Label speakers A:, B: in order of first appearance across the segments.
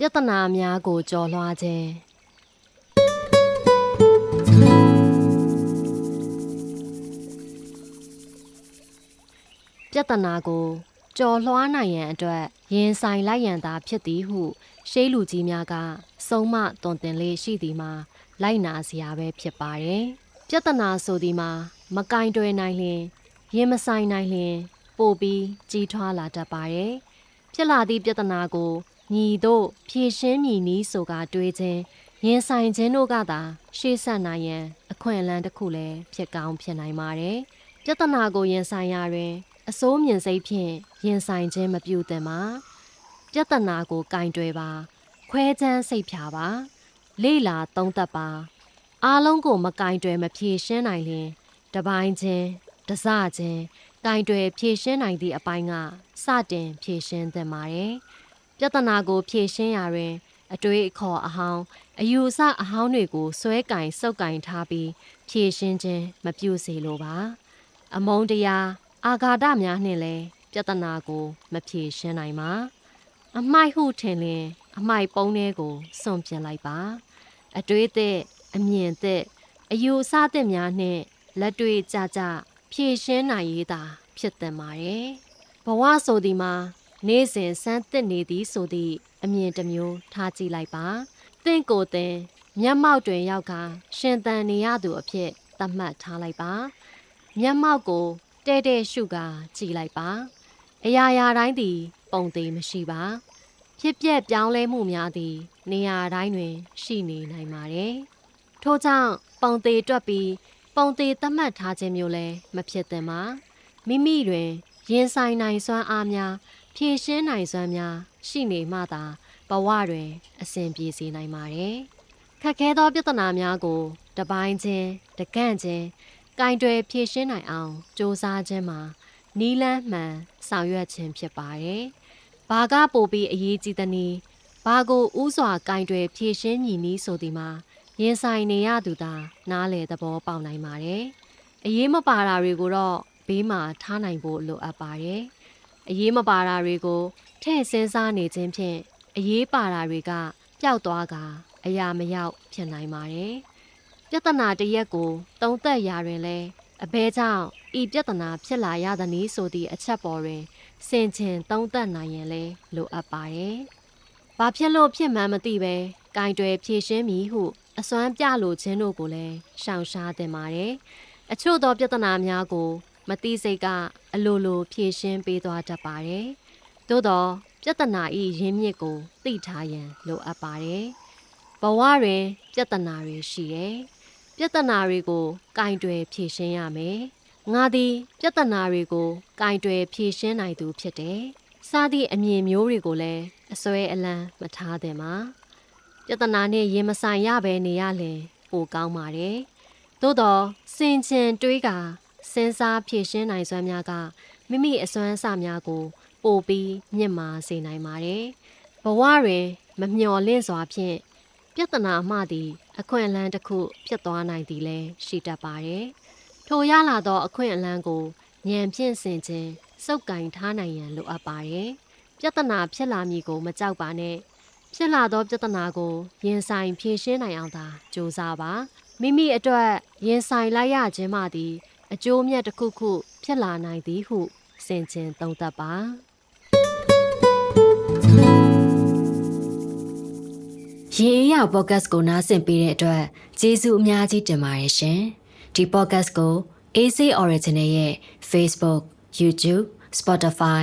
A: ပြဿနာများကိုကြော်လွှားခြင်းပြဿနာကိုကြော်လွှားနိုင်ရန်အတွက်ရင်ဆိုင်လိုက်ရန်သာဖြစ်သည်ဟု ရှေးလူကြီးများကစုံမတွင်တင်လေးရှိသည်မှာလိုက်နာစရာပဲဖြစ်ပါတယ်ပြဿနာဆိုသည်မှာမကင်တွယ်နိုင်လျင်ရင်မဆိုင်နိုင်လျင် ပို့ပြီးကြီးထွားလာတတ်ပါတယ်ဖြစ်လာသည့်ပြဿနာကို ညီတို့ဖြည့်ရှင်းမည်နည်းဆိုကာတွေးခြင်းရင်ဆိုင်ခြင်းတို့ကသာရှေ့ဆက်နိုင်ရန်အခွင့်အလမ်းတစ်ခုလည်းဖြစ်ကောင်းဖြစ်နိုင်ပါတယ်ပြဿနာကိုရင်ဆိုင်ရာတွင် အစိုးမြင်စိတ်ဖြင့်ရင်ဆိုင်ခြင်းမပြုသင့်ပါပြဿနာကိုကင်တွယ်ပါခွဲချမ်းစိတ်ဖြာပါလေ့လာသုံးသပ်ပါအားလုံးကိုမကင်တွယ်မဖြေရှင်းနိုင်လျင်တပိုင်းချင်းတစချင်းကင်တွယ်ဖြေရှင်းနိုင်သည့်အပိုင်းကစတင်ဖြေရှင်းသင့်ပါတယ် ပြဿနာကိုဖြေရှင်းရာတွင် အတွေးအခေါ်အဟောင်းအယူအဆအဟောင်းတွေကိုဆွဲကင်စုပ်ကင်ထားပြီးဖြေရှင်းခြင်းမပြုစေလိုပါ အမုန်းတရားအာဃာတများနှင့်လည်းပြဿနာကိုမဖြေရှင်းနိုင်ပါအမိုက်ဟုထင်လျင် အမိုက်ပုံးလေးကိုစွန့်ပြစ်လိုက်ပါ အတွေးသက်အမြင်သက်အယူအဆသက်များနှင့်လက်တွေ့ကြကြဖြည့်ရှင်းနိုင်ရေးသာဖြစ်သင့်ပါတယ်ဘဝဆိုဒီမှာ နေ့စဉ်စမ်းသစ်နေသည်ဆိုသည့်အမြင်တစ်မျိုးထားကြည့်လိုက်ပါတင့်ကိုယ်တင်မျက်မှောက်တွင်ရောက်ကရှင်သန်နေရသူအဖြစ်သတ်မှတ်ထားလိုက်ပါမျက်မှောက်ကိုတဲ့တဲ့ရှုကာကြည့်လိုက်ပါအရာရာတိုင်းသည် ပုံသေးမရှိပါဖြစ်ပျက်ပြောင်းလဲမှုများသည် နေရာတိုင်းတွင် ရှိနေနိုင်ပါတယ်။ထို့ကြောင့်ပုံသေးတွက်ပြီးပုံသေးသတ်မှတ်ထားခြင်းမျိုးလည်းမဖြစ်သင့်ပါ။မိမိတွင်ရင်ဆိုင်နိုင်စွမ်းအားများ ဖြည့်ရှင်းနိုင်စွမ်းများ ရှိနေမှသာဘဝတွင်အဆင်ပြေစေနိုင်ပါတယ်။ခက်ခဲသောပြဿနာများကိုတပိုင်းချင်းတကန့်ချင်းကင်တွယ်ဖြည့်ရှင်းနိုင်အောင်စ조사ခြင်းမှာနီးလန်းမှန်ဆောင်ရွက်ခြင်းဖြစ်ပါတယ်။ဘာကပို့ပြီးအရေးကြီးသနည်းဘာကိုဥစွာကင်တွယ်ဖြည့်ရှင်းမည်နည်းဆိုသည်မှာရင်ဆိုင်နေရသူသာနားလေသဘောပေါက်နိုင်ပါတယ်။အရေးမပါတာတွေကိုတော့ဘေးမှာထားနိုင်ဖို့လိုအပ်ပါတယ်။ အရေးမပါတာတွေကိုထည့်စဉ်းစားနေခြင်းဖြင့်အရေးပါတာတွေကပျောက်သွားကအရာမရောက်ဖြစ်နိုင်ပါတယ်။ပြဿနာတစ်ရက်ကိုတုံးသက်ရာတွင်လဲအဘဲကြောင့်ဤပြဿနာဖြစ်လာရသည်နည်းဆိုသည့်အချက်ပေါ်တွင်စင်ချင်သုံးသပ်နိုင်ရင်လဲလိုအပ်ပါတယ်။ဘာဖြစ်လို့ဖြစ်မှန်းမသိပဲကင်တွယ်ဖြည့်ရှင်းမည်ဟုအစွမ်းပြလိုခြင်းတို့ကိုလည်းရှောင်ရှားသင့်ပါတယ်။အချို့သောပြဿနာများကို မသိစိတ်ကအလိုလိုဖြည့်ရှင်းပေးသွားတတ်ပါတယ်။သို့သောပြဿနာဤရင်းမြစ်ကို သိထားရန်လိုအပ်ပါတယ်။ဘဝတွင်ပြဿနာတွေရှိတယ်။ပြဿနာတွေကိုကင်တွယ်ဖြည့်ရှင်းရမယ်။ငါသည် ပြဿနာတွေကိုကင်တွယ်ဖြည့်ရှင်းနိုင်သူဖြစ်တယ်။စသည့်အမြင်မျိုးတွေကိုလည်းအစွဲအလန်းမထားသင့်ပါ။ပြဿနာနဲ့ရင်မဆိုင်ရဘဲနေရလင်ပိုကောင်းပါတယ်။သို့တော့စင်ချင်တွေးက စဉ်းစားဖြည့်ရှင်းနိုင်စွမ်းများကမိမိအစွမ်းအစများကို ပိုပြီးမြင့်မာစေနိုင်ပါတယ်။ဘဝတွင်မမျှော်လင့်စွာဖြင့်ပြဿနာမှသည် အခွင့်အလမ်းတစ်ခုဖြစ်သွားနိုင်သည်လည်းရှိတတ်ပါတယ်။ထိုရလာသောအခွင့်အလမ်းကိုဉာဏ်ဖြင့်ဆင်ခြင်းစုပ်ကင်ထားနိုင်ရန်လိုအပ်ပါတယ်။ပြဿနာဖြစ်လာမည်ကိုမကြောက်ပါနဲ့။ဖြစ်လာသောပြဿနာကိုရင်ဆိုင်ဖြေရှင်းနိုင်အောင်သာကြိုးစားပါ။မိမိအတွက်ရင်ဆိုင်လိုက်ရခြင်းမှသည် အကျိုးမြတ်တစ်ခုခုဖြစ်လာနိုင်သည်ဟုဆင်ခြင်သုံးသပ်ပါရေအေးရပေါ့ကတ်ကိုနားဆင်ပေးတဲ့အတွက်ကျေးဇူးအများကြီးတင်ပါတယ်ရှင်ဒီ podcast ကို AC Original ရဲ့ Facebook, YouTube, Spotify,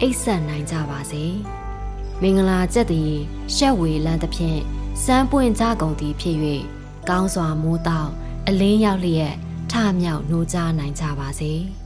A: အိပ်ဆက်နိုင်ကြပါစေမင်္ဂလာကြက်သည်ရှက်ဝေလန်းသဖြင့်စမ်းပွင့်ကြကုန်သည်ဖြစ်၍ကောင်းစွာမိုးတောက်အလင်းရောက်လျက်ထမြောက်နှိုးကြနိုင်ကြပါစေ။